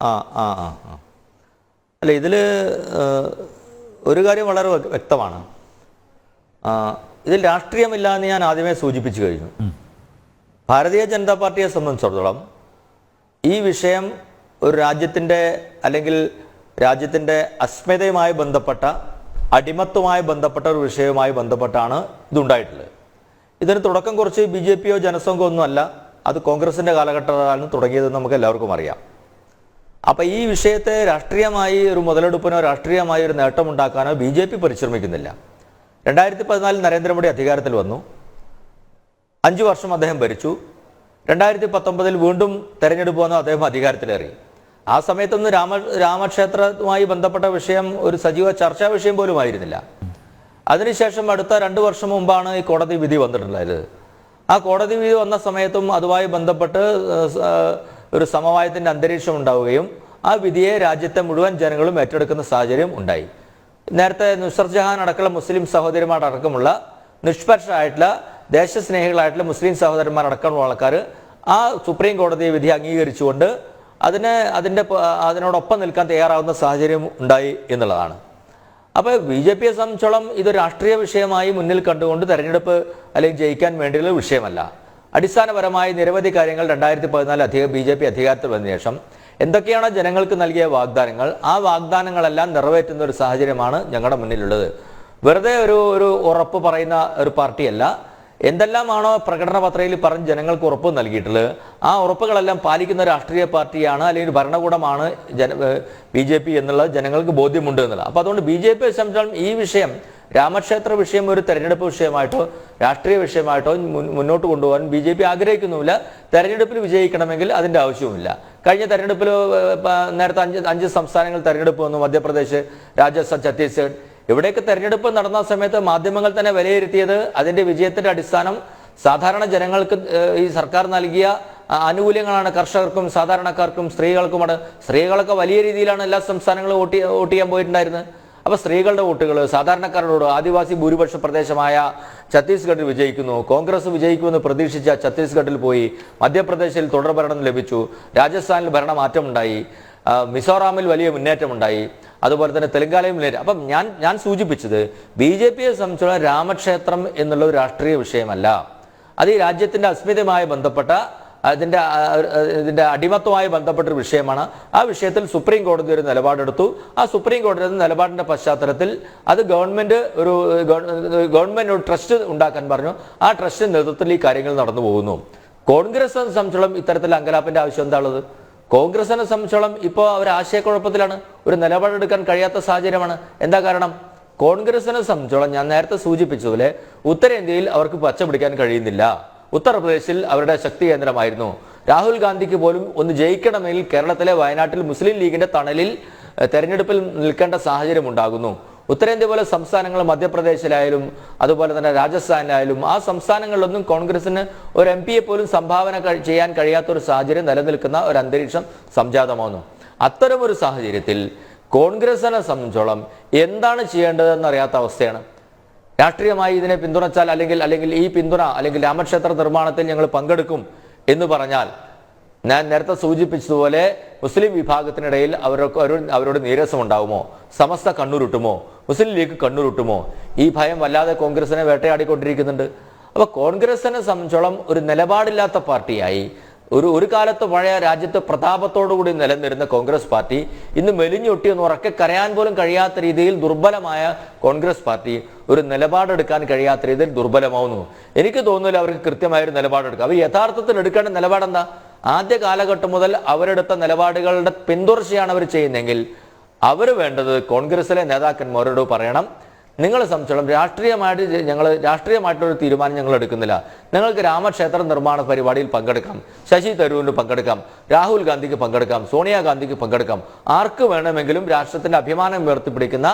ആ ആ ആ ആ. അല്ല ഇതിൽ ഒരു കാര്യം വളരെ വ്യക്തമാണ്. ഇതിൽ രാഷ്ട്രീയമില്ല എന്ന് ഞാൻ ആദ്യമേ സൂചിപ്പിച്ചു കഴിഞ്ഞു. ഭാരതീയ ജനതാ പാർട്ടിയെ സംബന്ധിച്ചിടത്തോളം ഈ വിഷയം ഒരു രാജ്യത്തിന്റെ അല്ലെങ്കിൽ രാജ്യത്തിന്റെ അസ്മിതയുമായി ബന്ധപ്പെട്ട അടിമത്വമായി ബന്ധപ്പെട്ട ഒരു വിഷയവുമായി ബന്ധപ്പെട്ടാണ് ഇതുണ്ടായിട്ടുള്ളത്. ഇതിന് തുടക്കം കുറച്ച് ബി ജെ പിയോ ജനസംഘമോ ഒന്നുമല്ല അത് കോൺഗ്രസിന്റെ കാലഘട്ടത്തിലാണ് തുടങ്ങിയതെന്ന് നമുക്ക് എല്ലാവർക്കും അറിയാം. അപ്പൊ ഈ വിഷയത്തെ രാഷ്ട്രീയമായി ഒരു മുതലെടുപ്പിനോ രാഷ്ട്രീയമായി ഒരു നേട്ടമുണ്ടാക്കാനോ ബി ജെ പി പരിശ്രമിക്കുന്നില്ല. രണ്ടായിരത്തി പതിനാലിൽ നരേന്ദ്രമോദി അധികാരത്തിൽ വന്നു. അഞ്ചു വർഷം അദ്ദേഹം ഭരിച്ചു. രണ്ടായിരത്തി പത്തൊമ്പതിൽ വീണ്ടും തെരഞ്ഞെടുപ്പ് വന്നു അദ്ദേഹം അധികാരത്തിലേറി. ആ സമയത്തൊന്നും രാമ രാമക്ഷേത്രവുമായി ബന്ധപ്പെട്ട വിഷയം ഒരു സജീവ ചർച്ചാ വിഷയം പോലും ആയിരുന്നില്ല. അതിനുശേഷം അടുത്ത രണ്ട് വർഷം മുമ്പാണ് ഈ കോടതി വിധി വന്നിട്ടുണ്ടായത്. ആ കോടതി വിധി വന്ന സമയത്തും അതുമായി ബന്ധപ്പെട്ട് ഒരു സമവായത്തിന്റെ അന്തരീക്ഷം ഉണ്ടാവുകയും ആ വിധിയെ രാജ്യത്തെ മുഴുവൻ ജനങ്ങളും ഏറ്റെടുക്കുന്ന സാഹചര്യം ഉണ്ടായി. നേരത്തെ നുസർ ജഹാൻ അടക്കമുള്ള മുസ്ലിം സഹോദരിമാരടക്കമുള്ള നിഷ്പക്ഷമായിട്ടുള്ള ദേശസ്നേഹികളായിട്ടുള്ള മുസ്ലിം സഹോദരന്മാരടക്കമുള്ള ആൾക്കാർ ആ സുപ്രീം കോടതി വിധി അംഗീകരിച്ചുകൊണ്ട് അതിനെ അതിന്റെ അതിനോടൊപ്പം നിൽക്കാൻ തയ്യാറാവുന്ന സാഹചര്യം ഉണ്ടായി എന്നുള്ളതാണ്. അപ്പോൾ ബി ജെ പിയെ സംബന്ധിച്ചോളം ഇത് രാഷ്ട്രീയ വിഷയമായി മുന്നിൽ കണ്ടുകൊണ്ട് തെരഞ്ഞെടുപ്പ് അല്ലെങ്കിൽ ജയിക്കാൻ വേണ്ടിയുള്ള വിഷയമല്ല. അടിസ്ഥാനപരമായി നിരവധി കാര്യങ്ങൾ രണ്ടായിരത്തി പതിനാല് അധികം ബി ജെ പി അധികാരത്തിൽ വന്ന ശേഷം എന്തൊക്കെയാണോ ജനങ്ങൾക്ക് നൽകിയ വാഗ്ദാനങ്ങൾ ആ വാഗ്ദാനങ്ങളെല്ലാം നിറവേറ്റുന്ന ഒരു സാഹചര്യമാണ് ഞങ്ങളുടെ മുന്നിലുള്ളത്. വെറുതെ ഒരു ഒരു ഉറപ്പ് പറയുന്ന ഒരു പാർട്ടിയല്ല. എന്തെല്ലാമാണോ പ്രകടന പത്രയിൽ പറഞ്ഞ് ജനങ്ങൾക്ക് ഉറപ്പ് നൽകിയിട്ടുള്ളത് ആ ഉറപ്പുകളെല്ലാം പാലിക്കുന്ന രാഷ്ട്രീയ പാർട്ടിയാണ് അല്ലെങ്കിൽ ഭരണകൂടമാണ് ജന ബി ജെ പി എന്നുള്ളത് ജനങ്ങൾക്ക് ബോധ്യമുണ്ട് എന്നുള്ളത്. അപ്പോൾ അതുകൊണ്ട് ബി ജെ പിയെ സംബന്ധിച്ചിടത്തോളം ഈ വിഷയം രാമക്ഷേത്ര വിഷയം ഒരു തെരഞ്ഞെടുപ്പ് വിഷയമായിട്ടോ രാഷ്ട്രീയ വിഷയമായിട്ടോ മുന്നോട്ട് കൊണ്ടുപോകാൻ ബി ജെ പി ആഗ്രഹിക്കുന്നുമില്ല. തെരഞ്ഞെടുപ്പിൽ വിജയിക്കണമെങ്കിൽ അതിന്റെ ആവശ്യവുമില്ല. കഴിഞ്ഞ തെരഞ്ഞെടുപ്പിൽ നേരത്തെ അഞ്ച് അഞ്ച് സംസ്ഥാനങ്ങൾ തെരഞ്ഞെടുപ്പ് വന്നു. മധ്യപ്രദേശ് രാജസ്ഥാൻ ഛത്തീസ്ഗഡ്. ഇവിടെയൊക്കെ തെരഞ്ഞെടുപ്പ് നടന്ന സമയത്ത് മാധ്യമങ്ങൾ തന്നെ വിലയിരുത്തിയത് അതിന്റെ വിജയത്തിന്റെ അടിസ്ഥാനം സാധാരണ ജനങ്ങൾക്ക് ഈ സർക്കാർ നൽകിയ ആനുകൂല്യങ്ങളാണ്. കർഷകർക്കും സാധാരണക്കാർക്കും സ്ത്രീകൾക്കുമാണ്. സ്ത്രീകളൊക്കെ വലിയ രീതിയിലാണ് എല്ലാ സംസ്ഥാനങ്ങളും വോട്ട് വോട്ട് ചെയ്യാൻ പോയിട്ടുണ്ടായിരുന്നത്. അപ്പൊ സ്ത്രീകളുടെ വോട്ടുകൾ സാധാരണക്കാരോട് ആദിവാസി ഭൂരിപക്ഷ പ്രദേശമായ ഛത്തീസ്ഗഡിൽ വിജയിക്കുന്നു. കോൺഗ്രസ് വിജയിക്കുമെന്ന് പ്രതീക്ഷിച്ച ഛത്തീസ്ഗഡിൽ പോയി മധ്യപ്രദേശിൽ തുടർഭരണം ലഭിച്ചു. രാജസ്ഥാനിൽ ഭരണമാറ്റമുണ്ടായി. മിസോറാമിൽ വലിയ മുന്നേറ്റമുണ്ടായി. അതുപോലെ തന്നെ തെലങ്കാനയിൽ മുന്നേറ്റം അപ്പം ഞാൻ ഞാൻ സൂചിപ്പിച്ചത് ബി ജെ പിയെ സംബന്ധിച്ചുള്ള രാമക്ഷേത്രം എന്നുള്ള ഒരു രാഷ്ട്രീയ വിഷയമല്ല. അത് ഈ രാജ്യത്തിന്റെ അസ്മിതമായി ബന്ധപ്പെട്ട അതിന്റെ ഇതിന്റെ അടിമത്വമായി ബന്ധപ്പെട്ട ഒരു വിഷയമാണ്. ആ വിഷയത്തിൽ സുപ്രീം കോടതി ഒരു നിലപാടെടുത്തു. ആ സുപ്രീം കോടതി നിലപാടിന്റെ പശ്ചാത്തലത്തിൽ അത് ഗവൺമെന്റ് ഒരു ഗവൺമെന്റ് ഒരു ട്രസ്റ്റ് ഉണ്ടാക്കാൻ പറഞ്ഞു. ആ ട്രസ്റ്റിന്റെ നേതൃത്വത്തിൽ ഈ കാര്യങ്ങൾ നടന്നു പോകുന്നു. കോൺഗ്രസ് സംബന്ധിച്ചോളം ഇത്തരത്തിൽ അങ്കലാപ്പിന്റെ ആവശ്യം എന്താ ഉള്ളത് കോൺഗ്രസിനെ സംബന്ധിച്ചോളം ഇപ്പോൾ അവർ ആശയക്കുഴപ്പത്തിലാണ്. ഒരു നിലപാടെടുക്കാൻ കഴിയാത്ത സാഹചര്യമാണ്. എന്താ കാരണം? കോൺഗ്രസിനെ സംബന്ധിച്ചോളം ഞാൻ നേരത്തെ സൂചിപ്പിച്ചതുപോലെ ഉത്തരേന്ത്യയിൽ അവർക്ക് പച്ച പിടിക്കാൻ കഴിയുന്നില്ല. ഉത്തർപ്രദേശിൽ അവരുടെ ശക്തി കേന്ദ്രമായിരുന്നു. രാഹുൽ ഗാന്ധിക്ക് പോലും ഒന്ന് ജയിക്കണമെങ്കിൽ കേരളത്തിലെ വയനാട്ടിൽ മുസ്ലിം ലീഗിന്റെ തണലിൽ തെരഞ്ഞെടുപ്പിൽ നിൽക്കേണ്ട സാഹചര്യം ഉണ്ടാകുന്നു ഉത്തരേന്ത്യ പോലെ സംസ്ഥാനങ്ങൾ മധ്യപ്രദേശിലായാലും അതുപോലെ തന്നെ രാജസ്ഥാനിലായാലും ആ സംസ്ഥാനങ്ങളിലൊന്നും കോൺഗ്രസിന് ഒരു എം പിയെ പോലും സംഭാവന ചെയ്യാൻ കഴിയാത്ത ഒരു സാഹചര്യം നിലനിൽക്കുന്ന ഒരു അന്തരീക്ഷം സംജാതമാകുന്നു അത്തരമൊരു സാഹചര്യത്തിൽ കോൺഗ്രസിനെ സംബന്ധിച്ചോളം എന്താണ് ചെയ്യേണ്ടതെന്ന് അറിയാത്ത അവസ്ഥയാണ്. രാഷ്ട്രീയമായി ഇതിനെ പിന്തുണച്ചാൽ അല്ലെങ്കിൽ അല്ലെങ്കിൽ ഈ പിന്തുണ അല്ലെങ്കിൽ രാമക്ഷേത്ര നിർമ്മാണത്തിൽ ഞങ്ങൾ പങ്കെടുക്കും എന്ന് പറഞ്ഞാൽ ഞാൻ നേരത്തെ സൂചിപ്പിച്ചതുപോലെ മുസ്ലിം വിഭാഗത്തിനിടയിൽ അവരൊക്കെ ഒരു അവരോട് നീരസം ഉണ്ടാവുമോ സമസ്ത കണ്ണുരുട്ടുമോ? മുസ്ലിം ലീഗ് കണ്ണുരുട്ടുമോ? ഈ ഭയം വല്ലാതെ കോൺഗ്രസിനെ വേട്ടയാടിക്കൊണ്ടിരിക്കുന്നുണ്ട്. അപ്പൊ കോൺഗ്രസിനെ സംബന്ധിച്ചോളം ഒരു നിലപാടില്ലാത്ത പാർട്ടിയായി ഒരു ഒരു കാലത്ത് പഴയ രാജ്യത്ത് പ്രതാപത്തോടുകൂടി നിലനിരുന്ന കോൺഗ്രസ് പാർട്ടി ഇന്ന് മെലിഞ്ഞൊട്ടി എന്ന് ഉറക്കെ കരയാൻ പോലും കഴിയാത്ത രീതിയിൽ ദുർബലമായ കോൺഗ്രസ് പാർട്ടി ഒരു നിലപാടെടുക്കാൻ കഴിയാത്ത രീതിയിൽ ദുർബലമാവുന്നു. എനിക്ക് തോന്നുന്നില്ല അവർക്ക് കൃത്യമായ ഒരു നിലപാടെടുക്കുക അവർ യഥാർത്ഥത്തിൽ എടുക്കേണ്ട നിലപാടെന്താ? ആദ്യ കാലഘട്ടം മുതൽ അവരെടുത്ത നിലപാടുകളുടെ പിന്തുടർച്ചയാണ് അവർ ചെയ്യുന്നതെങ്കിൽ അവർ വേണ്ടത് കോൺഗ്രസിലെ നേതാക്കന്മാരോട് പറയണം. നിങ്ങളെ സംബന്ധിച്ചോളം രാഷ്ട്രീയമായിട്ട് ഞങ്ങൾ രാഷ്ട്രീയമായിട്ടൊരു തീരുമാനം ഞങ്ങൾ എടുക്കുന്നില്ല നിങ്ങൾക്ക് രാമക്ഷേത്ര നിർമ്മാണ പരിപാടിയിൽ പങ്കെടുക്കാം ശശി തരൂരിന് പങ്കെടുക്കാം രാഹുൽ ഗാന്ധിക്ക് പങ്കെടുക്കാം സോണിയാഗാന്ധിക്ക് പങ്കെടുക്കാം. ആർക്ക് വേണമെങ്കിലും രാഷ്ട്രത്തിന്റെ അഭിമാനം ഉയർത്തിപ്പിടിക്കുന്ന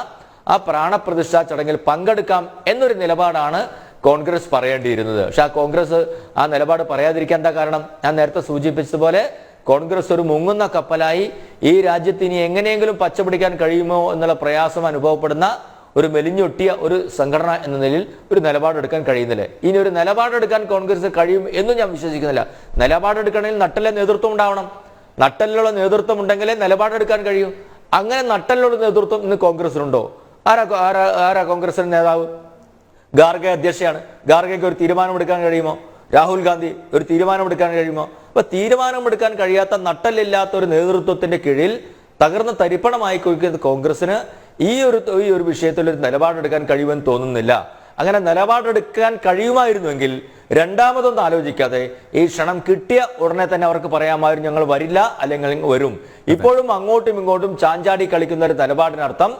ആ പ്രാണപ്രതിഷ്ഠാ ചടങ്ങിൽ പങ്കെടുക്കാം എന്നൊരു നിലപാടാണ് കോൺഗ്രസ് പറയേണ്ടിയിരുന്നത്. പക്ഷെ ആ കോൺഗ്രസ് ആ നിലപാട് പറയാതിരിക്കാൻ എന്താ കാരണം? ഞാൻ നേരത്തെ സൂചിപ്പിച്ചതുപോലെ കോൺഗ്രസ് ഒരു മുങ്ങുന്ന കപ്പലായി ഈ രാജ്യത്ത് ഇനി എങ്ങനെയെങ്കിലും പച്ചപിടിക്കാൻ കഴിയുമോ എന്നുള്ള പ്രയാസം അനുഭവപ്പെടുന്ന ഒരു മെലിഞ്ഞൊട്ടിയ ഒരു സംഘടന എന്ന നിലയിൽ ഒരു നിലപാടെടുക്കാൻ കഴിയുന്നില്ല? ഇനി ഒരു നിലപാടെടുക്കാൻ കോൺഗ്രസ് കഴിയും എന്നും ഞാൻ വിശ്വസിക്കുന്നില്ല. നിലപാടെടുക്കണമെങ്കിൽ നട്ടലിലെ നേതൃത്വം ഉണ്ടാവണം. നട്ടലിലുള്ള നേതൃത്വം ഉണ്ടെങ്കിലേ നിലപാടെടുക്കാൻ കഴിയൂ. അങ്ങനെ നട്ടലിലുള്ള നേതൃത്വം ഇന്ന് കോൺഗ്രസിനുണ്ടോ? ആരാ ആരാ ആരാ കോൺഗ്രസിന്റെ നേതാവ്? ഗാർഗെ അധ്യക്ഷയാണ്. ഗാർഗയ്ക്ക് ഒരു തീരുമാനമെടുക്കാൻ കഴിയുമോ? രാഹുൽ ഗാന്ധി ഒരു തീരുമാനമെടുക്കാൻ കഴിയുമോ? അപ്പൊ തീരുമാനമെടുക്കാൻ കഴിയാത്ത നട്ടലില്ലാത്ത ഒരു നേതൃത്വത്തിന്റെ കീഴിൽ തകർന്ന തരിപ്പണമായി കൊയ്ക്കുന്ന കോൺഗ്രസിന് ഈ ഒരു ഈ ഒരു വിഷയത്തിൽ ഒരു നിലപാടെടുക്കാൻ കഴിയുമെന്ന് തോന്നുന്നില്ല. അങ്ങനെ നിലപാടെടുക്കാൻ കഴിയുമായിരുന്നുവെങ്കിൽ രണ്ടാമതൊന്നും ആലോചിക്കാതെ ഈ ക്ഷണം കിട്ടിയ ഉടനെ തന്നെ അവർക്ക് പറയാമായിരുന്നു ഞങ്ങൾ വരില്ല അല്ലെങ്കിൽ വരും. ഇപ്പോഴും അങ്ങോട്ടും ഇങ്ങോട്ടും ചാഞ്ചാടി കളിക്കുന്ന ഒരു നിലപാടിനർത്ഥം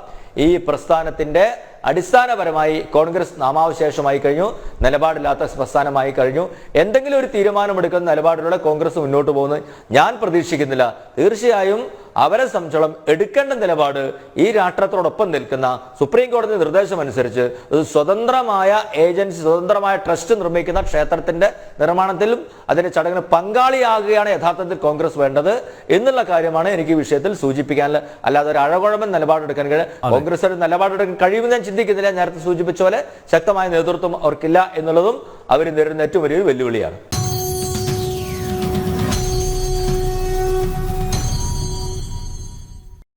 ഈ പ്രസ്ഥാനത്തിന്റെ അടിസ്ഥാനപരമായി കോൺഗ്രസ് നാമാവശേഷമായി കഴിഞ്ഞു നിലപാടില്ലാത്ത പ്രസ്ഥാനമായി കഴിഞ്ഞു. എന്തെങ്കിലും ഒരു തീരുമാനമെടുക്കുന്ന നിലപാടിലൂടെ കോൺഗ്രസ് മുന്നോട്ട് പോകുന്നത് ഞാൻ പ്രതീക്ഷിക്കുന്നില്ല. തീർച്ചയായും അവരെ സംബന്ധിച്ചോളം എടുക്കേണ്ട നിലപാട് ഈ രാഷ്ട്രത്തോടൊപ്പം നിൽക്കുന്ന സുപ്രീം കോടതി നിർദ്ദേശം അനുസരിച്ച് ഒരു സ്വതന്ത്രമായ ഏജൻസി സ്വതന്ത്രമായ ട്രസ്റ്റ് നിർമ്മിക്കുന്ന ക്ഷേത്രത്തിന്റെ നിർമ്മാണത്തിലും അതിന്റെ ചടങ്ങിന് പങ്കാളിയാകുകയാണ് യഥാർത്ഥത്തിൽ കോൺഗ്രസ് വേണ്ടത് എന്നുള്ള കാര്യമാണ് എനിക്ക് ഈ വിഷയത്തിൽ സൂചിപ്പിക്കാനുള്ള അല്ലാതെ ഒരു അഴകുഴമ്പൻ നിലപാടെടുക്കാൻ കഴിയും കോൺഗ്രസ് ഒരു നിലപാടെടുക്കാൻ കഴിയുമെന്ന് ഞാൻ ചിന്തിക്കുന്നില്ല. നേരത്തെ സൂചിപ്പിച്ച പോലെ ശക്തമായ നേതൃത്വം അവർക്കില്ല എന്നുള്ളതും അവർ നേരിടുന്ന ഏറ്റവും വലിയൊരു വെല്ലുവിളിയാണ്.